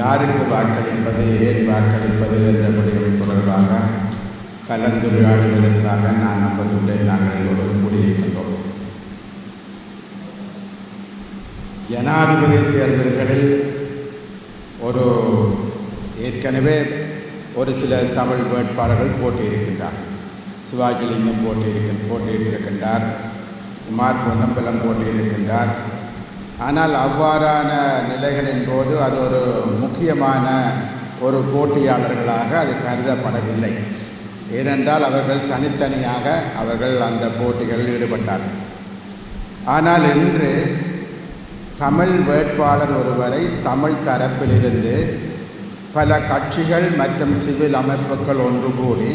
யாருக்கு வாக்களிப்பது ஏன் வாக்களிப்பது என்ற முடிவு தொடர்பாக கலந்துரையாடுவதற்காக நான் நம்பவில்லை நாங்கள் எல்லோரும் கூடியிருக்கின்றோம். ஜனாதிபதி தேர்தல்களில் ஒரு ஏற்கனவே ஒரு சில தமிழ் வேட்பாளர்கள் போட்டியிருக்கின்றார்கள் சிவாஜிலிங்கம் போட்டியிருக்க போட்டியிட்டிருக்கின்றார். குமார் பொன்னம்பலம் போட்டியிருக்கின்றார். ஆனால் அவ்வாறான நிலைகளின் போது அது ஒரு முக்கியமான ஒரு போட்டியாளர்களாக அது கருதப்படவில்லை. ஏனென்றால் அவர்கள் தனித்தனியாக அவர்கள் அந்த போட்டிகளில் ஈடுபட்டார்கள். ஆனால் இன்று தமிழ் வேட்பாளர் ஒருவரை தமிழ் தரப்பிலிருந்து பல கட்சிகள் மற்றும் சிவில் அமைப்புகள் ஒன்று கூடி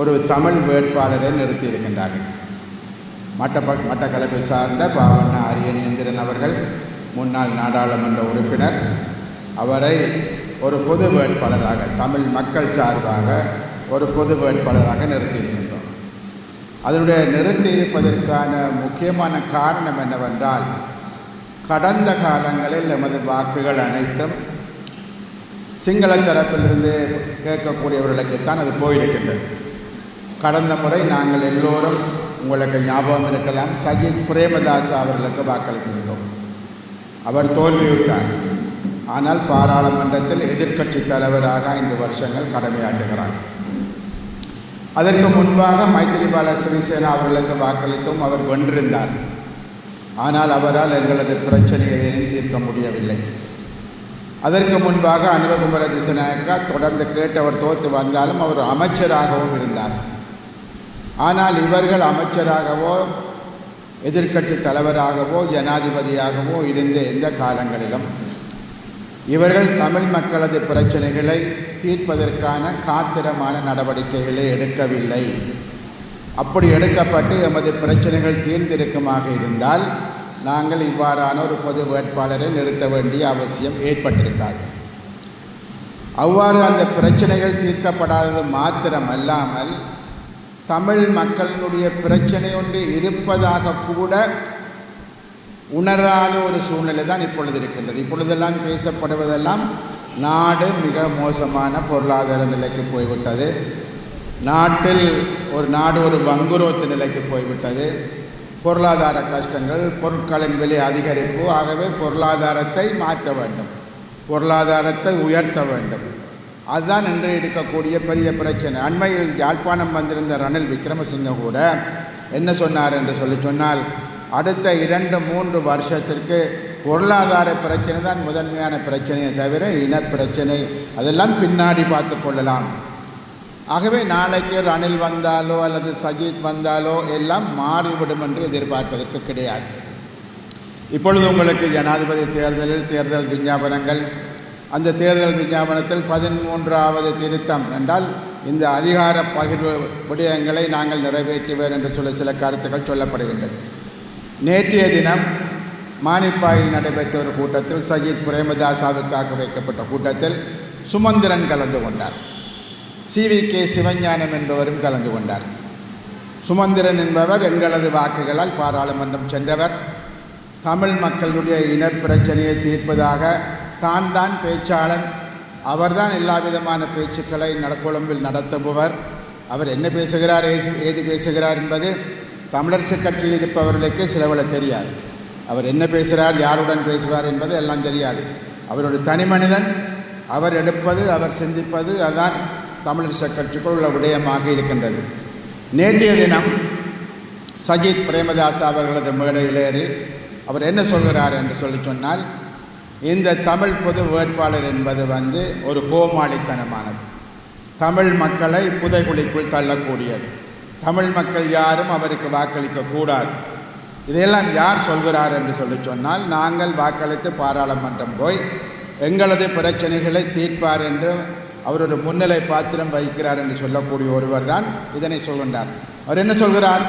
ஒரு தமிழ் வேட்பாளரை நிறுத்தியிருக்கின்றார்கள். மட்டப்ப மட்டக்களப்பை சார்ந்த பாவண்ண அரியநேந்திரன் அவர்கள் முன்னாள் நாடாளுமன்ற உறுப்பினர். அவரை ஒரு பொது வேட்பாளராக தமிழ் மக்கள் சார்பாக ஒரு பொது வேட்பாளராக நிறுத்தியிருக்கின்றோம். அதனுடைய நிறுத்தியிருப்பதற்கான முக்கியமான காரணம் என்னவென்றால் கடந்த காலங்களில் எமது வாக்குகள் அனைத்தும் சிங்கள தரப்பிலிருந்து கேட்கக்கூடியவர்களுக்குத்தான் அது போயிருக்கின்றது. கடந்த முறை நாங்கள் எல்லோரும் உங்களுக்கு ஞாபகம் இருக்கலாம். சஜித் பிரேமதாஸ் அவர்களுக்கு வாக்களித்திருந்தோம். அவர் தோல்வியுட்டார். ஆனால் பாராளுமன்றத்தில் எதிர்க்கட்சி தலைவராக ஐந்து வருஷங்கள் கடமையாற்றுகிறார். அதற்கு முன்பாக மைத்திரிபால சிறிசேனா அவர்களுக்கு வாக்களித்தும் அவர் வென்றிருந்தார். ஆனால் அவரால் எங்களது பிரச்சனைகளையும் தீர்க்க முடியவில்லை? அதற்கு முன்பாக அனுரகுமர திசநாயக்கா தொடர்ந்து கேட்டவர் தோற்று வந்தாலும் அவர் அமைச்சராகவும் இருந்தார். ஆனால் இவர்கள் அமைச்சராகவோ எதிர்க்கட்சி தலைவராகவோ ஜனாதிபதியாகவோ இருந்த எந்த காலங்களிலும் இவர்கள் தமிழ் மக்களது பிரச்சனைகளை தீர்ப்பதற்கான காத்திரமான நடவடிக்கைகளை எடுக்கவில்லை. அப்படி எடுக்கப்பட்டு எமது பிரச்சனைகள் தீர்ந்திருக்குமாக இருந்தால் நாங்கள் இவ்வாறான ஒரு பொது வேட்பாளரை நிறுத்த வேண்டிய அவசியம் ஏற்பட்டிருக்காது. அவ்வாறு அந்த பிரச்சனைகள் தீர்க்கப்படாதது மாத்திரம் அல்லாமல் தமிழ் மக்களினுடைய பிரச்சனை ஒன்று இருப்பதாக கூட உணராத ஒரு சூழ்நிலை தான் இப்பொழுது இருக்கின்றது. இப்பொழுதெல்லாம் பேசப்படுவதெல்லாம் நாடு மிக மோசமான பொருளாதார நிலைக்கு போய்விட்டது. நாட்டில் ஒரு நாடு ஒரு வங்குரோத்து நிலைக்கு போய்விட்டது. பொருளாதார கஷ்டங்கள் பொருட்களின் விலை அதிகரிப்பு ஆகவே பொருளாதாரத்தை மாற்ற வேண்டும். பொருளாதாரத்தை உயர்த்த வேண்டும். அதுதான் இன்று இருக்கக்கூடிய பெரிய பிரச்சனை. அண்மையில் யாழ்ப்பாணம் வந்திருந்த ரணில் விக்ரமசிங்க கூட என்ன சொன்னார் என்று சொல்லி சொன்னால் அடுத்த இரண்டு மூன்று வருஷத்திற்கு பொருளாதார பிரச்சனை தான் முதன்மையான பிரச்சனையை தவிர இனப்பிரச்சனை அதெல்லாம் பின்னாடி பார்த்து கொள்ளலாம். ஆகவே நாளைக்கு ரணில் வந்தாலோ அல்லது சஜித் வந்தாலோ எல்லாம் மாறிவிடும் என்று எதிர்பார்ப்பதற்கு கிடையாது. இப்பொழுது உங்களுக்கு ஜனாதிபதி தேர்தலில் தேர்தல் விஞ்ஞாபனங்கள் அந்த தேர்தல் விஞ்ஞாபனத்தில் பதிமூன்றாவது திருத்தம் என்றால் இந்த அதிகார பகிர்வு விடயங்களை நாங்கள் நிறைவேற்றுவேன் என்று சொல்ல சில கருத்துக்கள் சொல்லப்படுகின்றது. நேற்றைய தினம் மானிப்பாயில் நடைபெற்ற ஒரு கூட்டத்தில் சஜித் பிரேமதாசாவுக்காக வைக்கப்பட்ட கூட்டத்தில் சுமந்திரன் கலந்து கொண்டார். சிவி கே சிவஞானம் என்பவரும் கலந்து கொண்டார். சுமந்திரன் என்பவர் எங்களது வாக்குகளால் பாராளுமன்றம் சென்றவர். தமிழ் மக்களுடைய இனப்பிரச்சனையை தீர்ப்பதாக தான் தான் பேச்சாளன். அவர்தான் எல்லா விதமான பேச்சுக்களை நடக்குழம்பில் நடத்துபவர். அவர் என்ன பேசுகிறார் ஏசு- ஏது பேசுகிறார் என்பது தமிழரசு கட்சியில் இருப்பவர்களுக்கு சிலவள தெரியாது. அவர் என்ன பேசுகிறார் யாருடன் பேசுவார் என்பது எல்லாம் தெரியாது. அவருடைய தனி மனிதன். அவர் எடுப்பது அவர் சிந்திப்பது அதான் தமிழரசு கட்சிக்குள் உள்ள விடயமாக இருக்கின்றது. நேற்றைய தினம் சஜித் பிரேமதாஸ் அவர்களது மேடையிலேறி அவர் என்ன சொல்கிறார் என்று சொல்லி சொன்னால் இந்த தமிழ் பொது வேட்பாளர் என்பது வந்து ஒரு கோமாளித்தனமானது. தமிழ் மக்களை புதைகுழிக்குள் தள்ளக்கூடியது. தமிழ் மக்கள் யாரும் அவருக்கு வாக்களிக்க கூடாது. இதையெல்லாம் யார் சொல்கிறார் என்று சொல்லி சொன்னால் நாங்கள் வாக்களித்து பாராளுமன்றம் போய் எங்களது பிரச்சனைகளை தீர்ப்பார் என்று அவர் ஒரு முன்னிலை பாத்திரம் வகிக்கிறார் என்று சொல்லக்கூடிய ஒருவர் தான் இதனை சொல்கின்றார். அவர் என்ன சொல்கிறார்?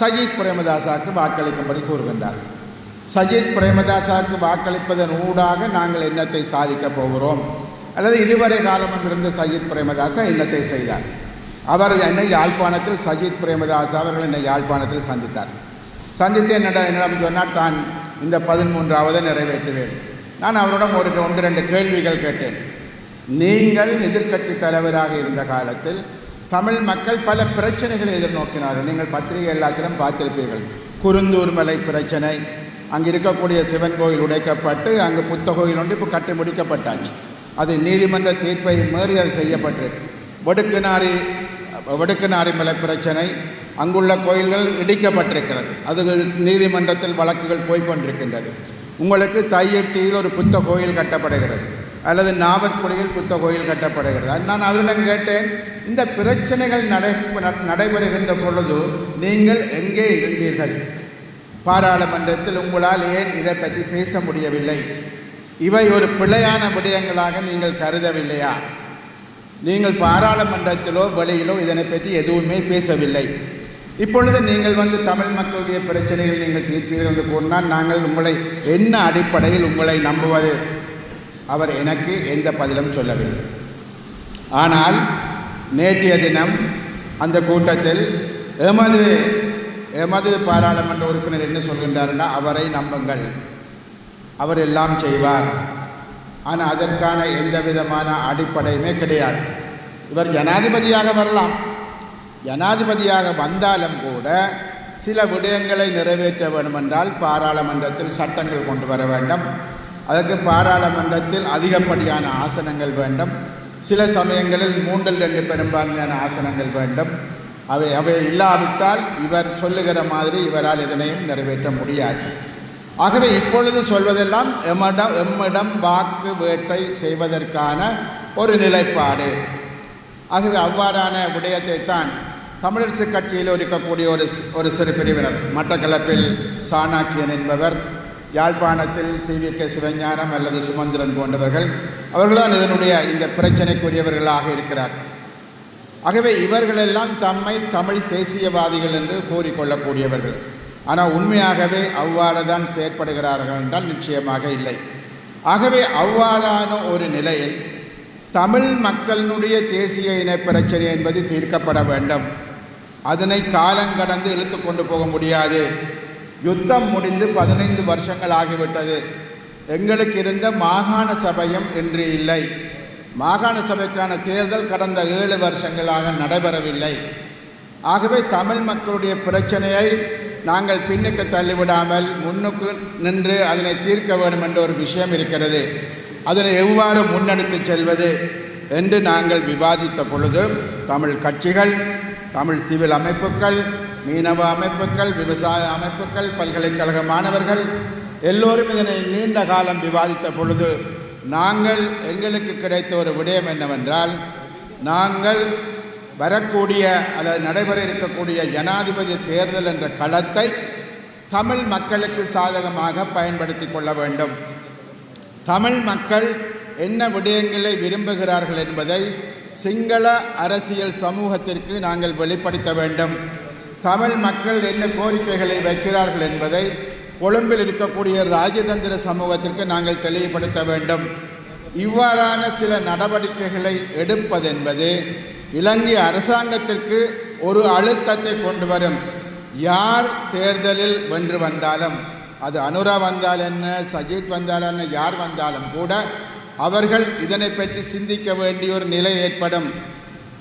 சஜித் பிரேமதாசாக்கு வாக்களிக்கும்படி கூறுகின்றார். சஜித் பிரேமதாசாவுக்கு வாக்களிப்பதன் ஊடாக நாங்கள் எண்ணத்தை சாதிக்கப் போகிறோம். அல்லது இதுவரை காலமும் இருந்த சஜித் பிரேமதாசா எண்ணத்தை செய்தார். அவர் என்னை யாழ்ப்பாணத்தில் சஜித் பிரேமதாஸ் அவர்கள் என்னை யாழ்ப்பாணத்தில் சந்தித்தார். சந்தித்து என்னிடம் என்னிடம் சொன்னார் தான் இந்த பதிமூன்றாவதை நிறைவேற்றுவேன். நான் அவரிடம் ஒரு ஒன்று ரெண்டு கேள்விகள் கேட்டேன். நீங்கள் எதிர்க்கட்சி தலைவராக இருந்த காலத்தில் தமிழ் மக்கள் பல பிரச்சனைகளை எதிர்நோக்கினார்கள். நீங்கள் பத்திரிகை எல்லாத்திலும் பார்த்திருப்பீர்கள். குருந்தூர்மலை பிரச்சனை அங்கே இருக்கக்கூடிய சிவன் கோயில் உடைக்கப்பட்டு அங்கு புத்த கோயில் ஒன்று இப்போ கட்டி முடிக்கப்பட்டாச்சு. அது நீதிமன்ற தீர்ப்பை மீறி அது செய்யப்பட்டிருக்கு. வடுக்குநாரி வடுக்குநாரி மலை பிரச்சனை அங்குள்ள கோயில்கள் இடிக்கப்பட்டிருக்கிறது. அது நீதிமன்றத்தில் வழக்குகள் போய்க்கொண்டிருக்கின்றது. உங்களுக்கு தையெட்டியில் ஒரு புத்த கோயில் கட்டப்படுகிறது. அல்லது நாவற்குடியில் புத்த கோயில் கட்டப்படுகிறது. நான் அவரிடம் கேட்டேன் இந்த பிரச்சனைகள் நடை நடைபெறுகின்ற பொழுது நீங்கள் எங்கே இருந்தீர்கள்? பாராளுமன்றத்தில் உங்களால் ஏன் இதை பற்றி பேச முடியவில்லை? இவை ஒரு பிழையான விடயங்களாக நீங்கள் கருதவில்லையா? நீங்கள் பாராளுமன்றத்திலோ வெளியிலோ இதனை பற்றி எதுவுமே பேசவில்லை. இப்பொழுது நீங்கள் வந்து தமிழ் மக்களுடைய பிரச்சனைகள் நீங்கள் தீர்ப்பீர்கள் என்று கூறினால் நாங்கள் உங்களை என்ன அடிப்படையில் உங்களை நம்புவது? அவர் எனக்கு எந்த பதிலும் சொல்லவில்லை. ஆனால் நேற்றைய தினம் அந்த கூட்டத்தில் எமது எமது பாராளுமன்ற உறுப்பினர் என்ன சொல்கின்றார்னா அவரை நம்புங்கள். அவர் எல்லாம் செய்வார். ஆனால் அதற்கான எந்த விதமான அடிப்படையுமே கிடையாது. இவர் ஜனாதிபதியாக வரலாம். ஜனாதிபதியாக வந்தாலும் கூட சில விடயங்களை நிறைவேற்ற வேண்டுமென்றால் பாராளுமன்றத்தில் சட்டங்கள் கொண்டு வர வேண்டும். அதற்கு பாராளுமன்றத்தில் அதிகப்படியான ஆசனங்கள் வேண்டும். சில சமயங்களில் மூன்றில் ரெண்டு பெரும்பான்மையான ஆசனங்கள் வேண்டும். அவை அவை இல்லாவிட்டால் இவர் சொல்லுகிற மாதிரி இவரால் இதனையும் நிறைவேற்ற முடியாது. ஆகவே இப்பொழுது சொல்வதெல்லாம் எம்மிடம் எம்மிடம் வாக்கு வேட்டை செய்வதற்கான ஒரு நிலைப்பாடு. ஆகவே அவ்வாறான விடயத்தை தான் தமிழரசு கட்சியில் இருக்கக்கூடிய ஒரு ஒரு சிறு பிரிவினர் மட்டக்களப்பில் சாணாக்கியன் என்பவர் யாழ்ப்பாணத்தில் சி. வி. கே. சிவஞானம் அல்லது சுமந்திரன் போன்றவர்கள் அவர்கள்தான் இதனுடைய இந்த பிரச்சனைக்குரியவர்களாக இருக்கிறார். ஆகவே இவர்களெல்லாம் தம்மை தமிழ் தேசியவாதிகள் என்று கூறிக்கொள்ளக்கூடியவர்கள். ஆனால் உண்மையாகவே அவ்வாறு தான் செயற்படுகிறார்கள் என்றால் நிச்சயமாக இல்லை. ஆகவே அவ்வாறான ஒரு நிலையில் தமிழ் மக்களினுடைய தேசிய இன பிரச்சனை என்பது தீர்க்கப்பட வேண்டும். அதனை காலங்கடந்து இழுத்து கொண்டு போக முடியாது. யுத்தம் முடிந்து பதினைந்து வருஷங்கள் ஆகிவிட்டது. எங்களுக்கு இருந்த மாகாண சபையும் இன்று இல்லை. மாகாண சபைக்கான தேர்தல் கடந்த ஏழு வருஷங்களாக நடைபெறவில்லை. ஆகவே தமிழ் மக்களுடைய பிரச்சனையை நாங்கள் பின்னுக்கு தள்ளிவிடாமல் முன்னுக்கு நின்று அதனை தீர்க்க வேண்டும் என்ற ஒரு விஷயம் இருக்கிறது. அதனை எவ்வாறு முன்னெடுத்து செல்வது என்று நாங்கள் விவாதித்த பொழுது தமிழ் கட்சிகள் தமிழ் சிவில் அமைப்புகள் மீனவ அமைப்புகள் விவசாய அமைப்புகள் பல்கலைக்கழக மாணவர்கள் எல்லோரும் இதனை நீண்ட காலம் விவாதித்த பொழுது நாங்கள் எங்களுக்கு கிடைத்த ஒரு விடயம் என்னவென்றால் நாங்கள் வரக்கூடிய அல்லது நடைபெற இருக்கக்கூடிய ஜனாதிபதி தேர்தல் என்ற களத்தை தமிழ் மக்களுக்கு சாதகமாக பயன்படுத்தி கொள்ள வேண்டும். தமிழ் மக்கள் என்ன விடயங்களை விரும்புகிறார்கள் என்பதை சிங்கள அரசியல் சமூகத்திற்கு நாங்கள் வெளிப்படுத்த வேண்டும். தமிழ் மக்கள் என்ன கோரிக்கைகளை வைக்கிறார்கள் என்பதை கொழும்பில் இருக்கக்கூடிய ராஜதந்திர சமூகத்திற்கு நாங்கள் தெளிவுபடுத்த வேண்டும். இவ்வாறான சில நடவடிக்கைகளை எடுப்பதென்பது இலங்கை அரசாங்கத்திற்கு ஒரு அழுத்தத்தை கொண்டு வரும். யார் தேர்தலில் வென்று வந்தாலும் அது அனுரா வந்தால் என்ன சஜித் வந்தால் என்ன யார் வந்தாலும் கூட அவர்கள் இதனை பற்றி சிந்திக்க வேண்டிய ஒரு நிலை ஏற்படும்.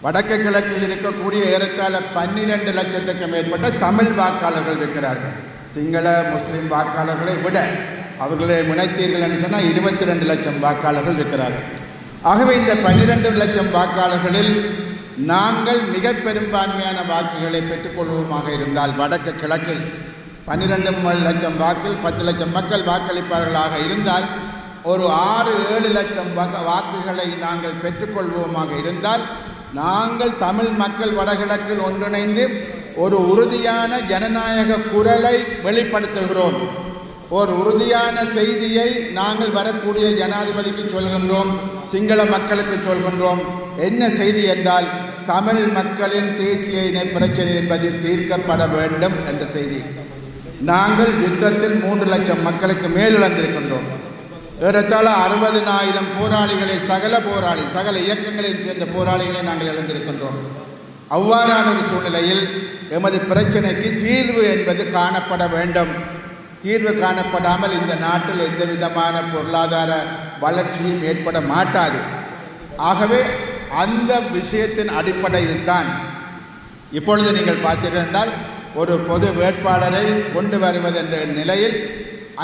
வடக்கு கிழக்கில் இருக்கக்கூடிய ஏறத்தாழ பன்னிரண்டு லட்சத்துக்கும் மேற்பட்ட தமிழ் வாக்காளர்கள் இருக்கிறார்கள். சிங்கள முஸ்லீம் வாக்காளர்களை விட அவர்களை முனைத்தீர்கள் என்று சொன்னால் இருபத்தி ரெண்டு லட்சம் வாக்காளர்கள் இருக்கிறார்கள். ஆகவே இந்த பன்னிரெண்டு லட்சம் வாக்காளர்களில் நாங்கள் மிக பெரும்பான்மையான வாக்குகளை பெற்றுக்கொள்வோமாக இருந்தால் வடக்கு கிழக்கில் பன்னிரெண்டு லட்சம் வாக்கில் பத்து லட்சம் மக்கள் வாக்களிப்பார்களாக இருந்தால் ஒரு ஆறு ஏழு லட்சம் வாக்குகளை நாங்கள் பெற்றுக்கொள்வோமாக இருந்தால் நாங்கள் தமிழ் மக்கள் வடகிழக்கில் ஒன்றிணைந்து ஒரு உறுதியான ஜனநாயக குரலை வெளிப்படுத்துகிறோம். ஒரு உறுதியான செய்தியை நாங்கள் வரக்கூடிய ஜனாதிபதிக்கு சொல்கின்றோம் சிங்கள மக்களுக்கு சொல்கின்றோம். என்ன செய்தி என்றால் தமிழ் மக்களின் தேசிய இன பிரச்சனை என்பது தீர்க்கப்பட வேண்டும் என்ற செய்தி. நாங்கள் யுத்தத்தில் மூன்று லட்சம் மக்களுக்கு மேல் இழந்திருக்கின்றோம் ஏறத்தாழ அறுபதினாயிரம் போராளிகளை சகல போராளி சகல இயக்கங்களையும் சேர்ந்த போராளிகளை நாங்கள் இழந்திருக்கின்றோம். அவ்வாறான ஒரு சூழ்நிலையில் எமது பிரச்சனைக்கு தீர்வு என்பது காணப்பட வேண்டும். தீர்வு காணப்படாமல் இந்த நாட்டில் எந்த விதமான பொருளாதார வளர்ச்சியும் ஏற்பட மாட்டாது. ஆகவே அந்த விஷயத்தின் அடிப்படையில் தான் இப்பொழுது நீங்கள் பார்த்தீர்கள் என்றால் ஒரு பொது வேட்பாளரை கொண்டு வருவதென்ற நிலையில்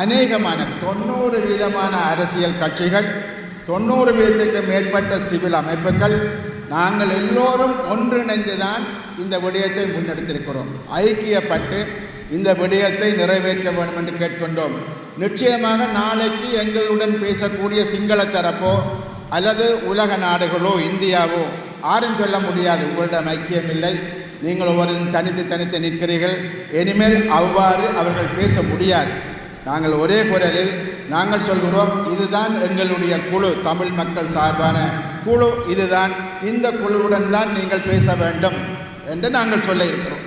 அநேகமான தொண்ணூறு விதமான அரசியல் கட்சிகள் தொண்ணூறு வீதத்துக்கு மேற்பட்ட சிவில் அமைப்புகள் நாங்கள் எல்லோரும் ஒன்றிணைந்து தான் இந்த விடயத்தை முன்னெடுத்திருக்கிறோம். ஐக்கியப்பட்டு இந்த விடயத்தை நிறைவேற்ற வேண்டும் என்று கேட்கின்றோம். நிச்சயமாக நாளைக்கு எங்களுடன் பேசக்கூடிய சிங்கள தரப்போ அல்லது உலக நாடுகளோ இந்தியாவோ யாரும் சொல்ல முடியாது. உங்களிடம் ஐக்கியம் இல்லை. நீங்கள் ஒவ்வொரு தனித்து தனித்து நிற்கிறீர்கள். இனிமேல் அவ்வாறு அவர்கள் பேச முடியாது. நாங்கள் ஒரே குரலில் நாங்கள் சொல்கிறோம் இதுதான் எங்களுடைய குழு தமிழ் மக்கள் சார்பான குழு இதுதான். இந்த குழுவுடன் தான் நீங்கள் பேச வேண்டும் என்று நாங்கள் சொல்ல இருக்கிறோம்.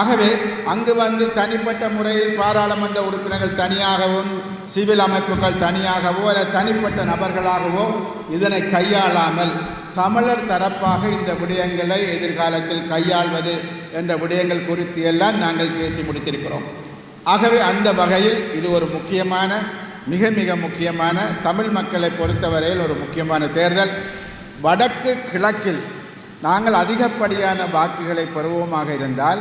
ஆகவே அங்கு வந்து தனிப்பட்ட முறையில் பாராளுமன்ற உறுப்பினர்கள் தனியாகவும் சிவில் அமைப்புகள் தனியாகவோ அல்லது தனிப்பட்ட நபர்களாகவோ இதனை கையாளாமல் தமிழர் தரப்பாக இந்த விடயங்களை எதிர்காலத்தில் கையாள்வது என்ற விடயங்கள் குறித்து எல்லாம் நாங்கள் பேசி முடித்திருக்கிறோம். ஆகவே அந்த வகையில் இது ஒரு முக்கியமான மிக மிக முக்கியமான தமிழ் மக்களை பொறுத்தவரையில் ஒரு முக்கியமான தேர்தல். வடக்கு கிழக்கில் நாங்கள் அதிகப்படியான வாக்குகளை பெறுவோமாக இருந்தால்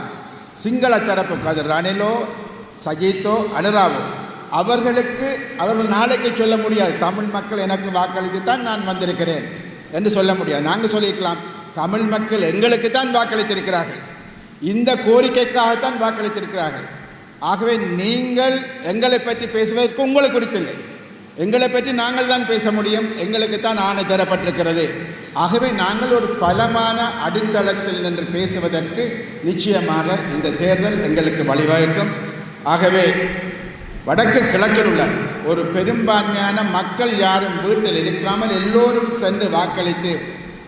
சிங்கள தரப்புக்கு அது ரணிலோ சஜித்தோ அனுராவோ அவர்களுக்கு அவர்கள் நாளைக்கு சொல்ல முடியாது. தமிழ் மக்கள் எனக்கு வாக்களித்து தான் நான் வந்திருக்கிறேன் என்று சொல்ல முடியாது. நாங்கள் சொல்லியிருக்கலாம் தமிழ் மக்கள் எங்களுக்கு தான் வாக்களித்திருக்கிறார்கள். இந்த கோரிக்கைக்காகத்தான் வாக்களித்திருக்கிறார்கள். ஆகவே நீங்கள் எங்களை பற்றி பேசுவதற்கு உங்களுக்கு குறித்தில்லை எங்களை பற்றி நாங்கள் தான் பேச முடியும். எங்களுக்கு தான் ஆணை தரப்பட்டிருக்கிறது. ஆகவே நாங்கள் ஒரு பலமான அடித்தளத்தில் நின்று பேசுவதற்கு நிச்சயமாக இந்த தேர்தல் எங்களுக்கு வழிவகுக்கும். ஆகவே வடக்கு கிழக்கில் உள்ள ஒரு பெரும்பான்மையான மக்கள் யாரும் வீட்டில் இருக்காமல் எல்லோரும் சென்று வாக்களித்து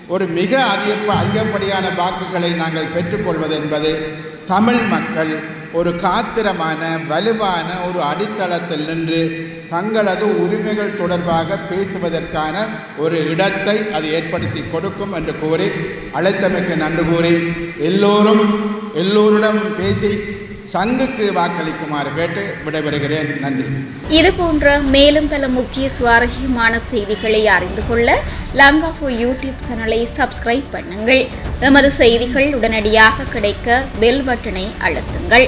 ஒரு மிக அதிக அதிகப்படியான வாக்குகளை நாங்கள் பெற்றுக்கொள்வது என்பது தமிழ் மக்கள் ஒரு காத்திரமான வலுவான ஒரு அடித்தளத்தில் நின்று தங்களது உரிமைகள் தொடர்பாக பேசுவதற்கான ஒரு இடத்தை அது ஏற்படுத்தி கொடுக்கும் என்று கூறி அழைத்தமைக்கு நன்றி கூறி எல்லோரும் எல்லோரிடம் பேசி சங்குக்கு வாக்களிக்குமாறு கேட்டு விடைபெறுகிறேன். நன்றி. இது போன்ற மேலும் பல முக்கிய சுவாரஸ்யமான செய்திகளை அறிந்து கொள்ள லங்காஃபு யூடியூப் சேனலை சப்ஸ்கிரைப் பண்ணுங்கள். எமது செய்திகள் உடனடியாக கிடைக்க பெல் பட்டனை அழுத்துங்கள்.